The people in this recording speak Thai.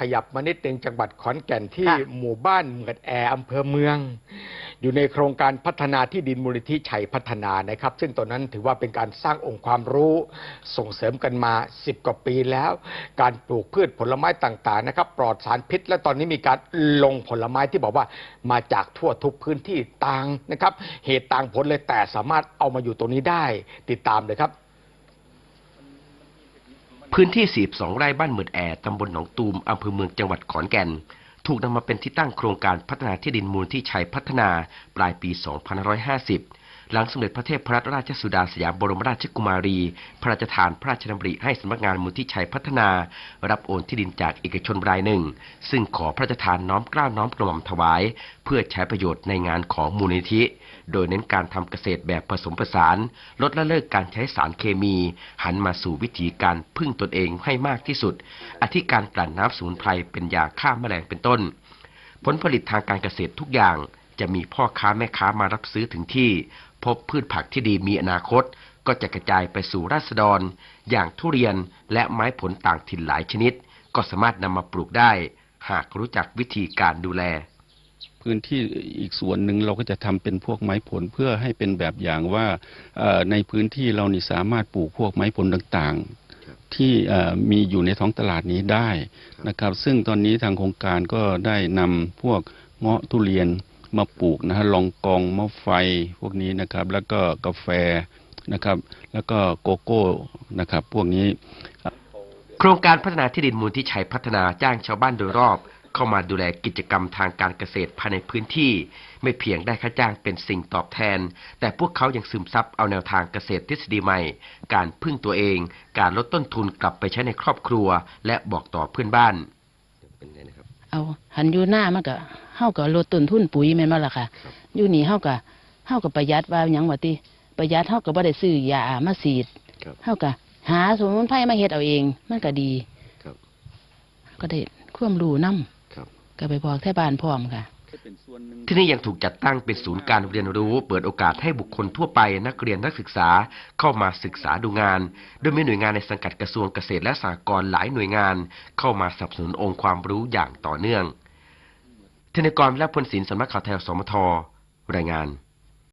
ขยับมานิดหนึ่งจังหวัดขอนแก่นที่ค่ะ หมู่บ้านเหมือดแออำเภอเมือง อยู่ในโครงการพัฒนาที่ดินมูลนิธิชัยพัฒนานะครับ ซึ่งตอนนั้นถือว่าเป็นการสร้างองค์ความรู้ส่งเสริมกันมา 10 กว่าปีแล้ว การปลูกพืชผลไม้ต่างๆนะครับ ปลอดสารพิษ และตอนนี้มีการลงผลไม้ที่บอกว่ามาจากทั่วทุกพื้นที่ต่างนะครับ เหตุต่างผลเลยแต่สามารถเอามาอยู่ตรงนี้ได้ ติดตามเลยครับ พื้นที่ 42 ไร่บ้านหมืดแอตำบลหนองตูมอำเภอเมืองจังหวัดขอนแก่น ถูกนำมาเป็นที่ตั้งโครงการพัฒนาที่ดินมูลที่ชัยพัฒนาปลายปี 2550 หลังสมเด็จพระเทพรัตนราชสุดาสยามบรมราชกุมารี พระราชทานพระราชดำริให้สำนักงานมูลที่ชัยพัฒนา รับโอนที่ดินจากเอกชนรายหนึ่ง ซึ่งขอพระราชทานน้อมเกล้าน้อมกระหม่อมถวาย เพื่อใช้ประโยชน์ในงานของมูลนิธิ โดยเน้นการทำเกษตรแบบผสมผสาน ลดละเลิกการใช้สารเคมี หันมาสู่วิธีการพึ่งตนเองให้มากที่สุดอาทิการกลั่นน้ำสมุนไพรเป็นยาฆ่าแมลงเป็นต้น ผลผลิตทางการเกษตรทุกอย่างจะมีพ่อค้าแม่ค้ามารับซื้อถึงที่ พบพืชผักที่ดีมีอนาคต ก็จะกระจายไปสู่ราษฎร อย่างทุเรียนและไม้ผลต่างถิ่นหลายชนิด ก็สามารถนำมาปลูกได้ หากรู้จักวิธีการดูแล พื้นที่อีกส่วนหนึ่งเราก็จะทำเป็นพวกไม้ผลเพื่อให้เป็นแบบอย่างว่าเอ่อในพื้นที่เรานี่สามารถปลูกพวกไม้ผลต่างๆที่เอ่อมีอยู่ในท้องตลาดนี้ได้นะครับ ซึ่งตอนนี้ทางโครงการก็ได้นำพวกเงาะทุเรียน มาปลูกนะฮะลองกองมะไฟพวกนี้นะครับ แล้วก็กาแฟนะครับ แล้วก็โกโก้นะครับ พวกนี้ โครงการพัฒนาที่ดินมูลที่ชัยพัฒนาจ้างชาวบ้านโดยรอบ เข้ามาดูแลกิจกรรมทางการเกษตรภายในพื้นที่ ไม่เพียงได้ค่าจ้างเป็นสิ่งตอบแทน แต่พวกเขายังซึมซับเอาแนวทางเกษตรทฤษฎีใหม่ การพึ่งตัวเอง การลดต้นทุนกลับไปใช้ในครอบครัว และบอกต่อเพื่อนบ้าน เอาหันอยู่หน้ามันก็ เฮาก็ลดต้นทุนปุ๋ยแม่นบ่ล่ะค่ะ อยู่นี่เฮาก็เฮาก็ประหยัดว่าหยังว่าติประหยัดเฮาก็บ่ได้ซื้อยามาฉีดครับเฮาก็หาสมุนไพรมาเฮ็ดเอาเอง มันก็ดีครับ ก็ได้ความรู้นํครับ ก็ไปบอกแท้บ้านพร้อมค่ะ ที่นี่ยังถูกจัดตั้งเป็นศูนย์การเรียนรู้ เปิดโอกาสให้บุคคลทั่วไปนักเรียนนักศึกษาเข้ามาศึกษาดูงาน โดยมีหน่วยงานในสังกัดกระทรวงเกษตรและสหกรณ์หลายหน่วยงาน เข้ามาสนับสนุนองค์ความรู้อย่างต่อเนื่อง ธนกรและพลศิลป์สำนักข่าวไทยสมทรายงาน